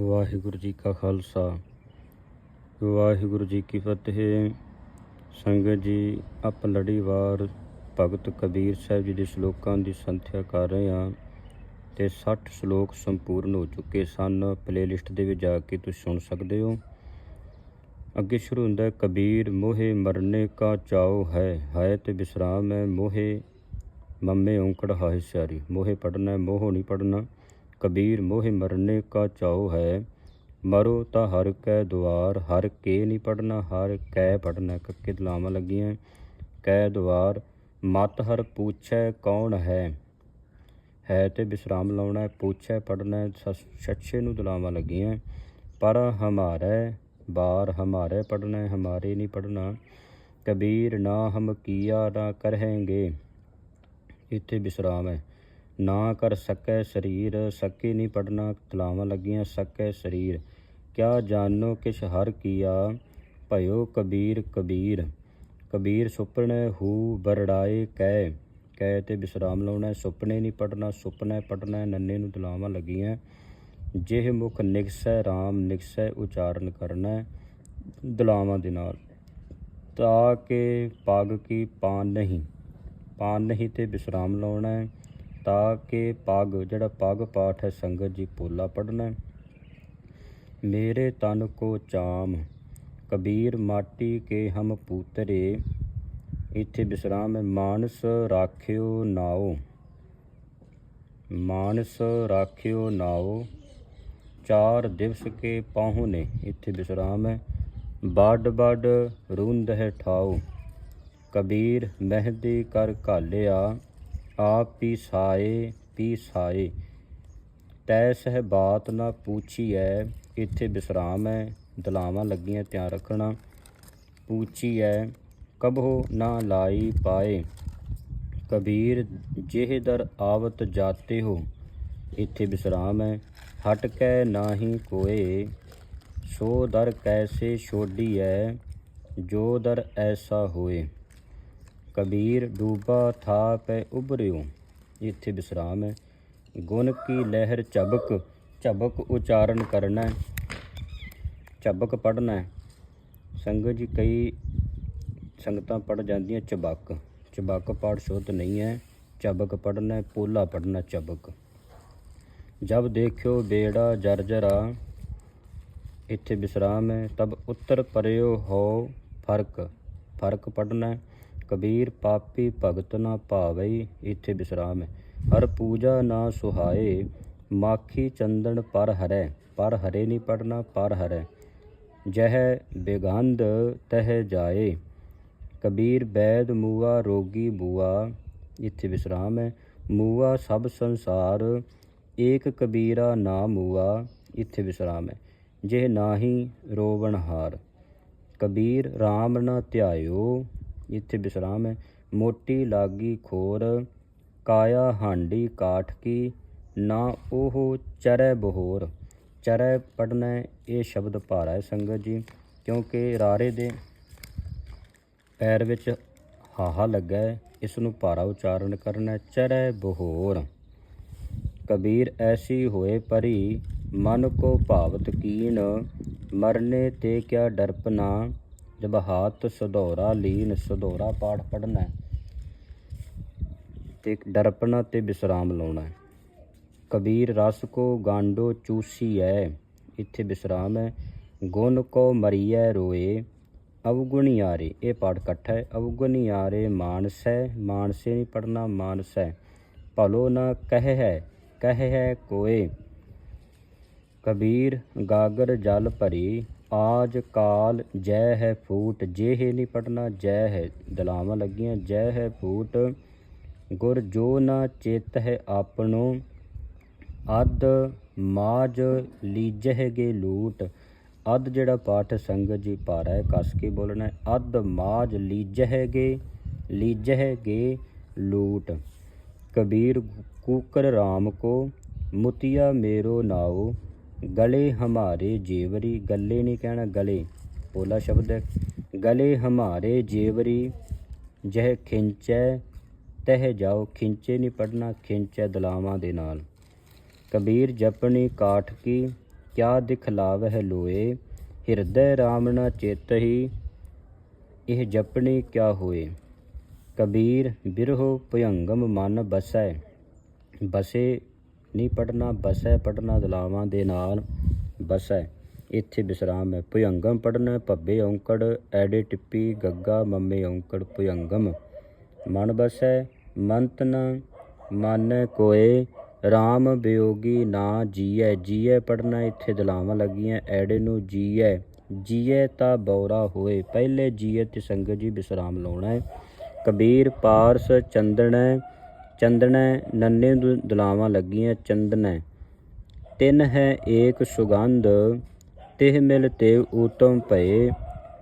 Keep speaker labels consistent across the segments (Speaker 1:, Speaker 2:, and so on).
Speaker 1: ਵਾਹਿਗੁਰੂ ਜੀ ਕਾ ਖਾਲਸਾ। ਵਾਹਿਗੁਰੂ ਜੀ ਕੀ ਫਤਿਹ। ਸੰਗਤ ਜੀ ਆਪ ਲੜੀਵਾਰ ਭਗਤ ਕਬੀਰ ਸਾਹਿਬ ਜੀ ਦੇ ਸ਼ਲੋਕਾਂ ਦੀ ਸੰਥਿਆ ਕਰ ਰਹੇ ਹਾਂ ਤੇ 60 ਸ਼ਲੋਕ ਸੰਪੂਰਨ ਹੋ ਚੁੱਕੇ ਸਨ। ਪਲੇਲਿਸਟ ਦੇ ਵਿੱਚ ਜਾ ਕੇ ਤੁਸੀਂ ਸੁਣ ਸਕਦੇ ਹੋ। ਅੱਗੇ ਸ਼ੁਰੂ ਹੁੰਦਾ ਹੈ, ਕਬੀਰ ਮੋਹੇ ਮਰਨੇ ਕਾ ਚਾਉ ਹੈ ਹੈ ਤੇ ਵਿਸਰਾਮ ਹੈ ਮੋਹੇ, ਮੰਮੇ ਔਂਕੜ ਹਾਇ ਸਿਆਰੀ। ਮੋਹੇ ਪੜਨਾ ਮੋਹ ਨਹੀਂ ਪੜਨਾ ਕਬੀਰ ਮੋਹਿ ਮਰਨੇ ਕਾ ਚਾਉ ਹੈ ਮਰੋ ਤਾਂ ਹਰ ਕੈ ਦੁਆਰ ਹਰ ਕੇ ਨਹੀਂ ਪੜਨਾ ਹਰ ਕੈ ਪੜਨਾ ਕੱਕੇ ਦਲਾਵਾਂ ਲੱਗੀਆਂ। ਕੈ ਦੁਆਰ ਮਤ ਹਰ ਪੁੱਛੈ ਕੌਣ ਹੈ? ਹੈ ਤੇ ਵਿਸਰਾਮ ਲਾਉਣਾ ਪੁੱਛੈ ਪੜਨਾ ਹੈ, ਛੱਛੇ ਨੂੰ ਦਲਾਵਾਂ ਲੱਗੀਆਂ। ਪਰ ਹਮਾਰੇ ਬਾਰ ਹਮਾਰੇ ਪੜਨਾ ਹਮਾਰੇ ਨਹੀਂ ਪੜਨਾ। ਕਬੀਰ ਨਾ ਹਮ ਕੀਆ ਨਾ ਕਰਹਿੰਗੇ ਇੱਥੇ ਵਿਸਰਾਮ ਹੈ। ਨਾ ਕਰ ਸਕੈ ਸਰੀਰ ਸਕੇ ਨਹੀਂ ਪੜਨਾ ਤਲਾਵਾਂ ਲੱਗੀਆਂ ਸਕੈ ਸਰੀਰ। ਕਿਆ ਜਾਣੋ ਕਿਛ ਹਰ ਕੀਆ ਭਇਓ ਕਬੀਰ ਕਬੀਰ। ਕਬੀਰ ਸੁਪਨੇ ਹੂ ਬਰੜਾਏ ਕਹਿ ਕਹਿ ਤੇ ਵਿਸਰਾਮ ਲਾਉਣਾ ਸੁਪਨੇ ਨਹੀਂ ਪੜਨਾ ਸੁਪਨਾ ਪੜਨਾ ਨੰਨੇ ਨੂੰ ਤਲਾਵਾਂ ਲੱਗੀਆਂ। ਜਿਹ ਮੁਖ ਨਿਕਸੈ RAM ਨਿਕਸੈ ਉਚਾਰਨ ਕਰਨਾ ਹੈ, ਦਲਾਵਾਂ ਦੇ ਨਾਲ। ਤਾਂ ਕਿ ਪਗ ਕੀ ਪਾਨ ਨਹੀਂ। ਪਾਨ ਨਹੀਂ ਤੇ ਵਿਸਰਾਮ ਲਾਉਣਾ ਹੈ ਤਾਂ ਕਿ ਪਗ, ਜਿਹੜਾ ਪਗ ਪਾਠ ਹੈ, ਸੰਗਤ ਜੀ ਪੋਲਾ ਪੜਨਾ ਮੇਰੇ ਤਨ ਕੋ ਚਾਮ, ਕਬੀਰ ਮਾਟੀ ਕੇ ਹਮ ਪੂਤਰੇ, ਇੱਥੇ ਵਿਸਰਾਮ ਹੈ, ਮਾਨਸ ਰਾਖਿਓ ਨਾਓ। ਮਾਨਸ ਰਾਖਿਓ ਨਾਓ, ਚਾਰ ਦਿਵਸ ਕੇ ਪਾਹੁਨੇ ਇੱਥੇ ਵਿਸਰਾਮ ਹੈ। ਬਾਡ ਬਾਡ ਰੁੰਦ ਹੈ ਠਾਓ, ਕਬੀਰ ਮਹਿੰਦੀ ਕਰ ਘਾਲਿਆ ਆਪ ਪੀ ਸਾਏ ਪੀ ਸਾਏ। ਤੈ ਸਹਿ ਬਾਤ ਨਾ ਪੁੱਛੀਐ, ਇੱਥੇ ਵਿਸਰਾਮ ਹੈ ਦਲਾਵਾਂ ਲੱਗੀਆਂ ਧਿਆਨ ਰੱਖਣਾ। ਪੂਛੀ ਪੁੱਛੀਐ, ਕਬਹੋ ਨਾ ਲਾਈ ਪਾਏ। ਕਬੀਰ, ਜਿਹੇ ਦਰ ਆਵਤ ਜਾਤੇ ਹੋ, ਇੱਥੇ ਵਿਸਰਾਮ ਹੈ ਹਟ ਕੈ ਨਾਹੀ ਕੋਏ, ਸੋ ਦਰ ਕੈਸੇ ਛੋਡੀ ਛੋਡੀਐ, ਜੋ ਦਰ ਐਸਾ ਹੋਏ। ਕਬੀਰ ਡੂਬਾ ਥਾ ਪੈ ਉਭਰਿਓ ਇੱਥੇ ਵਿਸਰਾਮ ਹੈ। ਗੁਣ ਕੀ ਲਹਿਰ ਝਬਕ ਝਬਕ ਉਚਾਰਨ ਕਰਨਾ ਹੈ ਝਬਕ ਪੜਨਾ। ਹੈ ਸੰਗਤ ਜੀ ਕਈ ਸੰਗਤਾਂ ਪੜ ਜਾਂਦੀਆਂ ਚਬਕ ਚਬਕ ਪਾਠ ਸ਼ੁੱਧ ਨਹੀਂ ਹੈ। ਚਬਕ ਪੜਨਾ, ਪੋਲਾ ਪੜਨਾ ਚਬਕ ਜਬ ਦੇਖਿਓ ਬੇੜਾ ਜਰਜਰਾ ਇੱਥੇ ਵਿਸਰਾਮ ਹੈ, ਤਬ ਉੱਤਰ ਪਰਿਓ ਹੋ ਫ਼ਰਕ ਫ਼ਰਕ ਪੜਨਾ। ਕਬੀਰ ਪਾਪੀ ਭਗਤ ਨਾ ਭਾਵਈ ਇੱਥੇ ਵਿਸਰਾਮ ਹੈ। ਹਰ ਪੂਜਾ ਨਾ ਸੁਹਾਏ, ਮਾਖੀ ਚੰਦਨ ਪਰ ਹਰੈ, ਪਰ ਹਰੇ ਨਹੀਂ ਪੜਨਾ, ਪਰ ਹਰੈ। ਜਹ ਬੇਗੰਧ, ਤਹ ਜਾਏ। ਕਬੀਰ ਬੈਦ ਮੂਆ, ਰੋਗੀ ਬੂਆ, ਇੱਥੇ ਵਿਸਰਾਮ ਹੈ। ਮੂਆ ਸਭ ਸੰਸਾਰ, ਏਕ ਕਬੀਰਾ ਨਾ ਮੂਆ, ਇੱਥੇ ਵਿਸਰਾਮ ਹੈ। ਜੇ ਨਾਹੀ ਰੋਵਣ ਹਾਰ ਕਬੀਰ RAM ਨਾ ਧਿਆਇਓ ਇੱਥੇ ਵਿਸਰਾਮ ਹੈ। ਮੋਟੀ ਲਾਗੀ ਖੋਰ, ਕਾਇਆ ਹਾਂਡੀ ਕਾਠ ਕੀ ਨਾ ਉਹ ਚਰੈ ਬਹੋਰ। ਚਰੈ ਪੜਨਾ ਇਹ ਸ਼ਬਦ ਭਾਰਾ ਹੈ ਸੰਗਤ ਜੀ, ਕਿਉਂਕਿ ਰਾਰੇ ਦੇ ਪੈਰ ਵਿੱਚ ਹਾਹਾ ਲੱਗਾ ਹੈ, ਇਸ ਨੂੰ ਭਾਰਾ ਉਚਾਰਨ ਕਰਨਾ, ਚਰੈ ਬਹੋਰ। ਕਬੀਰ ਐਸੀ ਹੋਏ ਪਰੀ, ਮਨ ਕੋ ਭਾਵਤ ਕੀਨ, ਮਰਨੇ ਤੇ ਕਿਆ ਡਰਪਨਾ ਜਬ ਹਾਥ ਸਧੋਰਾ, ਲੀਨ ਸਧੋਰਾ ਪਾਠ ਪੜ੍ਹਨਾ ਹੈ ਤੇ ਡਰਪਣਾ ਤੇ ਵਿਸਰਾਮ ਲਾਉਣਾ ਹੈ। ਕਬੀਰ ਰਸ ਕੋ ਗਾਂਡੋ ਚੂਸੀ ਹੈ ਇੱਥੇ ਵਿਸਰਾਮ ਹੈ। ਗੁਣ ਕੋ ਮਰੀਐ ਰੋਏ, ਅਵਗੁਣੀ ਆਰੇ ਇਹ ਪਾਠ ਇਕੱਠਾ ਹੈ। ਅਵਗੁਣਿਆਰੇ ਮਾਨਸੈ, ਮਾਨਸੇ ਨਹੀਂ ਪੜਨਾ ਮਾਨਸੈ। ਭਲੋ ਨਾ ਕਹਿ ਹੈ ਕਹਿ ਹੈ ਕੋਏ। ਕਬੀਰ ਗਾਗਰ ਜਲ ਭਰੀ ਆਜ ਕਾਲ ਜੈ ਹੈ ਫੂਟ, ਜੇ ਹੈ ਨਹੀਂ ਪੜਨਾ ਜੈ ਹੈ ਦਲਾਵਾਂ ਲੱਗੀਆਂ, ਜੈ ਹੈ ਫੂਟ। ਗੁਰ ਜੋ ਨਾ ਚੇਤ ਹੈ ਆਪਣੋ ਅਦ ਮਾਜ ਲੀਜਹਿਗੇ ਲੂਟ। ਅਦ ਜਿਹੜਾ ਪਾਠ ਹੈ ਸੰਗਤ ਜੀ ਪਾਰਾ ਹੈ, ਕੱਸ ਕੇ ਬੋਲਣਾ ਹੈ ਅਦ ਮਾਜ ਲੀਜਹਿਗੇ ਲੀਜਹਿਗੇ ਲੂਟ। ਕਬੀਰ ਕੂਕਰ RAM ਕੋ, ਮੁਤਿਆ ਮੇਰੋ ਨਾਓ ਗਲੇ ਹਮਾਰੇ ਜੇਵਰੀ, ਗੱਲੇ ਨਹੀਂ ਕਹਿਣਾ ਗਲੇ ਪੋਲਾ ਸ਼ਬਦ ਹੈ। ਗਲੇ ਹਮਾਰੇ ਜੇਵਰੀ, ਜਹ ਖਿੰਚੈ, ਤਹਿ ਜਾਓ, ਖਿੰਚੇ ਨਹੀਂ ਪੜਨਾ ਖਿੰਚੈ ਦਲਾਵਾਂ ਦੇ ਨਾਲ। ਕਬੀਰ ਜਪਣੀ ਕਾਠ ਕੀ, ਕਿਆ ਦਿਖਲਾਵਹਿ ਲੋਏ? ਹਿਰਦੈ ਰਾਮ ਨ ਚੇਤਹੀ, ਇਹ ਜਪਣੀ ਕਿਆ ਹੋਏ? ਕਬੀਰ ਬਿਰਹੋ ਭਯੰਗਮ ਮਨ ਬਸੈ, ਬਸੇ ਨਹੀਂ ਪੜਨਾ ਬਸੈ ਪੜਨਾ ਦਲਾਵਾਂ ਦੇ ਨਾਲ ਬਸੈ। ਇੱਥੇ ਵਿਸਰਾਮ ਹੈ ਭਯੰਗਮ ਪੜਨਾ ਭੱਬੇ ਔਂਕੜ ਐੜੇ ਟਿੱਪੀ, ਗੱਗਾ ਮੰਮੇ ਔਂਕੜ ਭਯੰਗਮ ਮਨ ਬਸੈ ਮੰਤ ਨ ਮਾਨੈ ਕੋਏ RAM ਬਿਯੋਗੀ ਨਾ ਜੀਐ ਜੀਐ ਪੜਨਾ ਇੱਥੇ ਦਲਾਵਾਂ ਲੱਗੀਆਂ, ਐੜੇ ਨੂੰ ਜੀਐ। ਜੀਐ ਤਾਂ ਬੌਰਾ ਹੋਏ, ਪਹਿਲੇ ਜੀਐ ਤੇ ਸੰਗਤ ਜੀ ਵਿਸਰਾਮ ਲਾਉਣਾ। ਹੈ ਕਬੀਰ, ਪਾਰਸ, ਚੰਦਨੈ ਚੰਦਨੈ ਨੰਨੇ ਨੂੰ ਦਲਾਵਾਂ ਲੱਗੀਆਂ ਚੰਦਨੈ। ਤਿੰਨ ਹੈ ਏਕ ਸੁਗੰਧ, ਤਿਹ ਮਿਲ ਤੇ ਊਤਮ ਭਏ,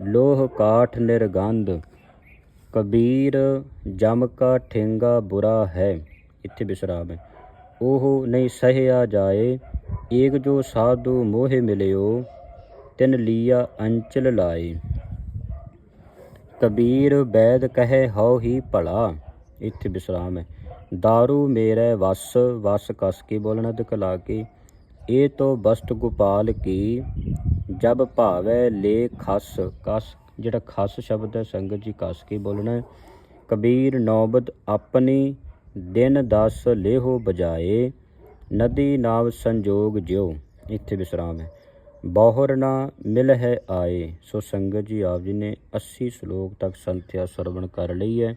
Speaker 1: ਲੋਹ ਕਾਠ ਨਿਰਗੰਧ। ਕਬੀਰ, ਜਮ ਕਾ ਠੇਂਗਾ ਬੁਰਾ ਹੈ। ਇੱਥੇ ਵਿਸਰਾਮ ਹੈ। ਉਹ ਨਹੀਂ ਸਹਿਆ ਜਾਏ, ਏਕ ਜੋ ਸਾਧੂ ਮੋਹਿ ਮਿਲਿਓ, ਤਿਨ ਲੀਆ ਅੰਚਲ ਲਾਏ। ਕਬੀਰ ਬੈਦ ਕਹੇ ਹਉ ਹੀ ਭਲਾ। ਇੱਥੇ ਵਿਸਰਾਮ ਹੈ। दारू ਮੇਰੇ ਵਸ ਵਸ ਕਸ ਕੇ ਬੋਲਣਾ ਤੇ ਕਲਾ ਕੇ ਇਹ ਤੋਂ ਬਸਤ ਗੋਪਾਲ ਕੀ ਜਬ ਭਾਵੈ ਲੇ ਖਸ ਕਸ ਜਿਹੜਾ ਖਸ ਸ਼ਬਦ ਹੈ ਸੰਗਤ ਜੀ ਕਸ ਕੇ ਬੋਲਣਾ ਕਬੀਰ ਨੌਬਤ ਆਪਣੀ ਦਿਨ ਦਸ ਲੇਹੋ ਬਜਾਏ ਨਦੀ ਨਾਵ ਸੰਜੋਗ ਜਿਉ ਇੱਥੇ ਵਿਸਰਾਮ ਹੈ ਬਹੁਰ ਨਾ ਮਿਲ ਹੈ ਆਏ ਸੋ ਸੰਗਤ ਜੀ ਆਪ ਜੀ ਨੇ 80 ਸ਼ਲੋਕ ਤੱਕ ਸੰਥਿਆ ਸਰਵਣ ਕਰ ਲਈ ਹੈ